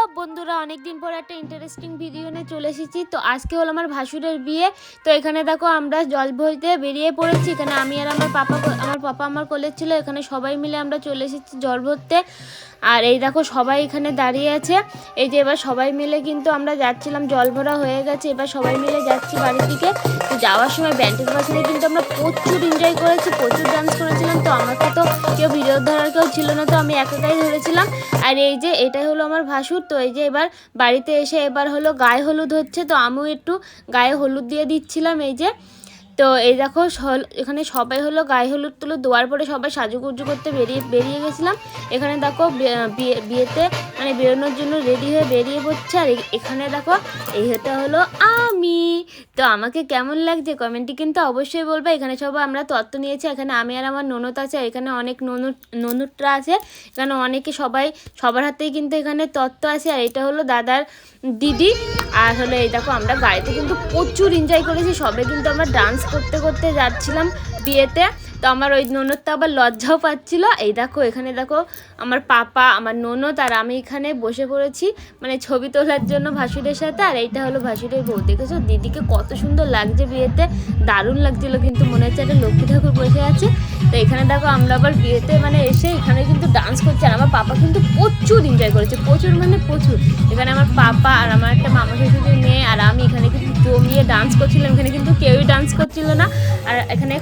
Hello বন্ধুরা, অনেকদিন পর একটা ইন্টারেস্টিং ভিডিও নিয়ে চলে এসেছি। তো আজকে হলো আমার ভাসুরের বিয়ে। তো এখানে দেখো আমরা জল ভরতে বেরিয়ে পড়েছি। এখানে আমি আর আমার পাপা আমার পাপা আমার কলেজ ছিল। এখানে সবাই মিলে আমরা চলে এসেছি জল ভরতে আর এই দেখো সবাই এখানে দাঁড়িয়ে আছে। এই যে এবার সবাই মিলে কিন্তু আমরা যাচ্ছিলাম। জল ভরা হয়ে গেছে। এবার সবাই মিলে যাচ্ছি বাড়ির দিকে। তো যাওয়ার সময় ব্যান্ডের বাসনে কিন্তু আমরা প্রচুর এনজয় করেছি, প্রচুর ডান্স করেছিলাম। তো আমাকে তো কেউ ভিডিও ধরার কেউ ছিল না, তো আমি একাই ধরেছিলাম। আর এই যে এটাই হলো আমার ভাসুর, তো এই যে এবার বাড়িতে এসে এবার হলো গায়ে হলুদ হচ্ছে, তো আমিও একটু গায়ে হলুদ দিয়ে দিচ্ছিলাম এই যে। তো এই দেখো এখানে সবাই হলো গায়ে হলুদ তুলো দেওয়ার পরে সবাই সাজুগুজু করতে বেরিয়ে বেরিয়ে গেছিলাম। এখানে দেখো বিয়ে- বিয়ে- বিয়েতে মানে বেরোনোর জন্য রেডি হয়ে বেরিয়ে পড়ছে। আর এখানে দেখো, এই হতে হলো আমি। তো আমাকে কেমন লাগছে কমেন্টে কিন্তু অবশ্যই বলবে। এখানে সবাই আমরা তত্ত্ব নিয়েছি। এখানে আমি আর আমার ননদ আছে এখানে অনেক ননুট ননুটরা আছে। এখানে অনেকে সবাই, সবার হাতেই কিন্তু এখানে তত্ত্ব আছে। আর এটা হলো দাদার দিদি। আর হলো এই দেখো, আমরা গাড়িতে কিন্তু প্রচুর এনজয় করেছি। সবে কিন্তু আমরা ডান্স করতে করতে যাচ্ছিলাম বিয়েতে। আমার ওই ননদ তো আবার লজ্জাও পাচ্ছিল। এই দেখো, এখানে দেখো আমার পাপা, আমার ননদ আর আমি এখানে বসে পড়েছি। মানে ছবি তোলার জন্য ভাসুরের সাথে আর এইটা হলো ভাসুরের বউ। দেখেছ? দিদিকে কত সুন্দর লাগছে বিয়েতে। দারুণ লাগছিল কিন্তু মনে হচ্ছে একটা লক্ষ্মী ঠাকুর বসে আছে। তো এখানে দেখো আমরা আবার বিয়েতে মানে এসে এখানে কিন্তু ডান্স করছি। আর আমার পাপা কিন্তু প্রচুর এনজয় করেছে। প্রচুর মানে প্রচুর। এখানে আমার পাপা আর আমার একটা মামা শ্বশুরের মেয়ে আর আমি এখানে কিন্তু জমিয়ে ডান্স করছিলাম। এখানে কিন্তু কেউই ডান্স করছিল না। আর এখানে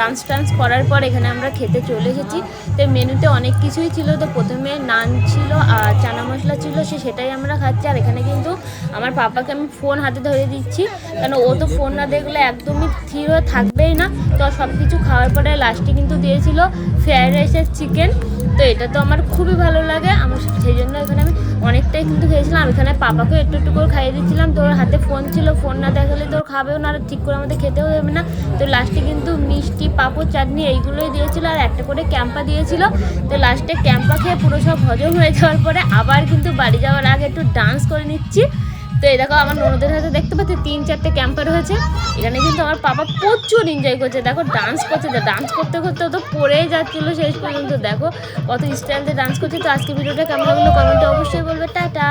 ডান্স টান্স করার পর এখানে আমরা খেতে চলে এসেছি। তো মেনুতে অনেক কিছুই ছিল। তো প্রথমে নান ছিল আর চানা মশলা ছিল, সে সেটাই আমরা খাচ্ছি। আর এখানে কিন্তু আমার পাপাকে আমি ফোন হাতে ধরে দিচ্ছি। কেন, ও তো ফোন না দেখলে একদমই স্থির থাকবেই না। তো সব কিছু খাওয়ার পরে লাস্টে কিন্তু দিয়েছিল ফ্রায়েড রাইসের চিকেন তো এটা তো আমার খুবই ভালো লাগে। আমার সেই জন্য এখানে আমি অনেকটাই কিন্তু খেয়েছিলাম। এখানে পাপাকেও একটু একটু করে খাইয়ে দিচ্ছিলাম। তোর হাতে ফোন ছিল ফোন না দেখালে তোর খাবেও না, আর ঠিক করে আমাদের খেতেও দেবে না। তো লাস্টে কিন্তু মিষ্টি, পাঁপড়, চাটনি এইগুলোই দিয়েছিল, আর একটা করে ক্যাম্পা দিয়েছিল। তো লাস্টে ক্যাম্পা খেয়ে পুরো সব হজম হয়ে যাওয়ার পরে আবার কিন্তু বাড়ি যাওয়ার আগে একটু ডান্স করে নিচ্ছি। তো এই দেখো, আমার ননদের হাতে দেখতে পাচ্ছি তিন চারটে ক্যাম্পার হয়েছে। এখানে কিন্তু আমার পাপা প্রচুর এনজয় করছে। দেখো ডান্স করছে ডান্স করতে করতে তো পড়ে যাচ্ছিল শেষ পর্যন্ত। দেখো, কত স্টাইল দিয়ে ডান্স করছে। তো আজকে ভিডিওটা কেমন লাগল? কমেন্টে অবশ্যই বলবে। টাটা!